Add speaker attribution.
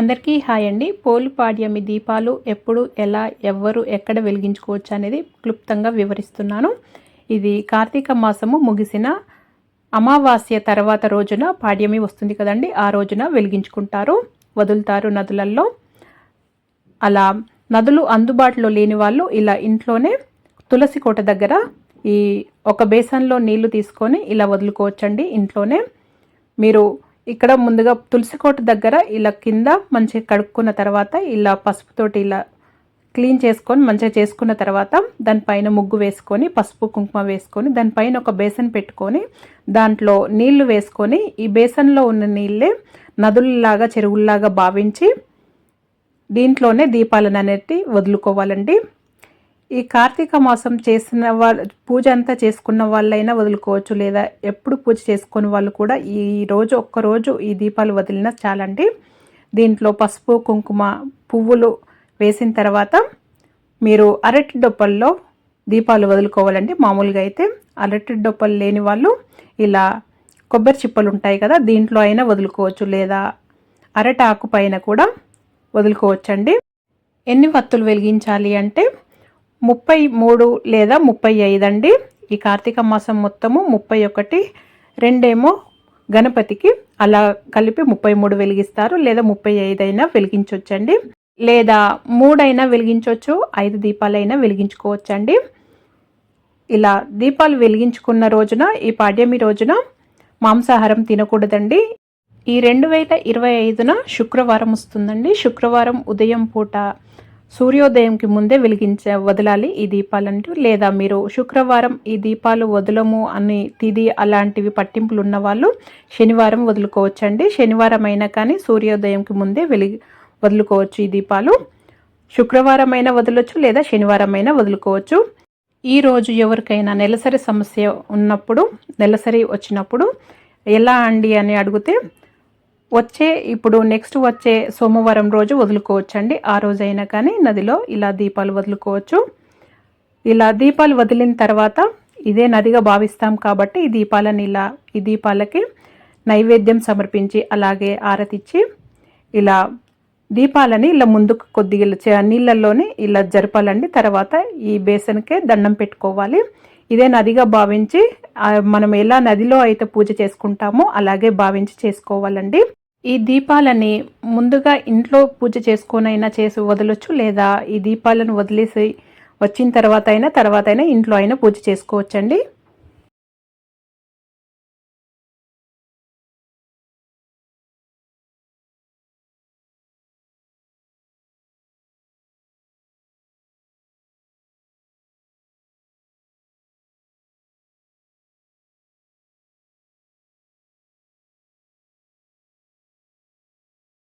Speaker 1: అందరికీ హాయ్ అండి. పోలు పాడ్యమి దీపాలు ఎప్పుడు ఎలా ఎవ్వరు ఎక్కడ వెలిగించుకోవచ్చు అనేది క్లుప్తంగా వివరిస్తున్నాను. ఇది కార్తీక మాసము ముగిసిన అమావాస్య తర్వాత రోజున పాడ్యమి వస్తుంది కదండి. ఆ రోజున వెలిగించుకుంటారు. వదులుతారు నదులల్లో. అలా నదులు అందుబాటులో లేని వాళ్ళు ఇలా ఇంట్లోనే తులసి కోట దగ్గర ఈ ఒక బేసన్లో నీళ్ళు తీసుకొని ఇలా వదులుకోవచ్చండి ఇంట్లోనే. మీరు ఇక్కడ ముందుగా తులసి కోట దగ్గర ఇలా కింద మంచిగా కడుక్కున్న తర్వాత ఇలా పసుపుతోటి ఇలా క్లీన్ చేసుకొని మంచిగా చేసుకున్న తర్వాత దానిపైన ముగ్గు వేసుకొని పసుపు కుంకుమ వేసుకొని దానిపైన ఒక బేసన్ పెట్టుకొని దాంట్లో నీళ్ళు వేసుకొని ఈ బేసన్లో ఉన్న నీళ్ళే నదుల్లాగా చెరువుల్లాగా భావించి దీంట్లోనే దీపాలను అనేది వదులుకోవాలండి. ఈ కార్తీక మాసం చేసిన వాళ్ళ పూజ అంతా చేసుకున్న వాళ్ళైనా వదులుకోవచ్చు లేదా ఎప్పుడు పూజ చేసుకున్న వాళ్ళు కూడా ఈ రోజు ఒక్కరోజు ఈ దీపాలు వదిలినా చాలండి. దీంట్లో పసుపు కుంకుమ పువ్వులు వేసిన తర్వాత మీరు అరటి డొప్పల్లో దీపాలు వదులుకోవాలండి. మామూలుగా అయితే అరటి డొప్పలు లేని వాళ్ళు ఇలా కొబ్బరి చిప్పలు ఉంటాయి కదా దీంట్లో అయినా వదులుకోవచ్చు లేదా అరటి ఆకు పైన కూడా వదులుకోవచ్చండి. ఎన్ని వత్తులు వెలిగించాలి అంటే ముప్పై మూడు లేదా ముప్పై ఐదు అండి. ఈ కార్తీక మాసం మొత్తము ముప్పై ఒకటి రెండేమో గణపతికి. అలా కలిపి ముప్పై మూడు వెలిగిస్తారు లేదా ముప్పై ఐదు అయినా వెలిగించవచ్చండి లేదా మూడైనా వెలిగించవచ్చు ఐదు దీపాలైనా వెలిగించుకోవచ్చండి. ఇలా దీపాలు వెలిగించుకున్న రోజున ఈ పాడ్యమి రోజున మాంసాహారం తినకూడదండి. ఈ రెండు వేల ఇరవై ఐదున శుక్రవారం వస్తుందండి. శుక్రవారం ఉదయం పూట సూర్యోదయంకి ముందే వెలిగించ వదలాలి ఈ దీపాలంటూ లేదా మీరు శుక్రవారం ఈ దీపాలు వదలము అని తిది అలాంటివి పట్టింపులు ఉన్న వాళ్ళు శనివారం వదులుకోవచ్చండి. శనివారం అయినా కానీ సూర్యోదయంకి ముందే వెలిగి వదులుకోవచ్చు ఈ దీపాలు. శుక్రవారం అయినా వదలొచ్చు లేదా శనివారం అయినా వదులుకోవచ్చు. ఈ రోజు ఎవరికైనా నెలసరి సమస్య ఉన్నప్పుడు నెలసరి వచ్చినప్పుడు ఎలా అండి అని అడిగితే వచ్చే ఇప్పుడు నెక్స్ట్ వచ్చే సోమవారం రోజు వదులుకోవచ్చండి. ఆ రోజైనా కానీ నదిలో ఇలా దీపాలు వదులుకోవచ్చు. ఇలా దీపాలు వదిలిన తర్వాత ఇదే నదిగా భావిస్తాం కాబట్టి ఈ దీపాలని ఇలా ఈ దీపాలకి నైవేద్యం సమర్పించి అలాగే ఆరతిచ్చి ఇలా దీపాలని ఇలా ముందుకు కొద్దిగా నీళ్ళల్లోనే ఇలా జరపాలండి. తర్వాత ఈ బేసన్కే దండం పెట్టుకోవాలి. ఇదే నదిగా భావించి మనం ఎలా నదిలో అయితే పూజ చేసుకుంటామో అలాగే భావించి చేసుకోవాలండి. ఈ దీపాలని ముందుగా ఇంట్లో పూజ చేసుకొనైనా చేసి వదలొచ్చు లేదా ఈ దీపాలను వదిలేసి వచ్చిన తర్వాత అయినా తర్వాత అయినా ఇంట్లో అయినా పూజ చేసుకోవచ్చండి.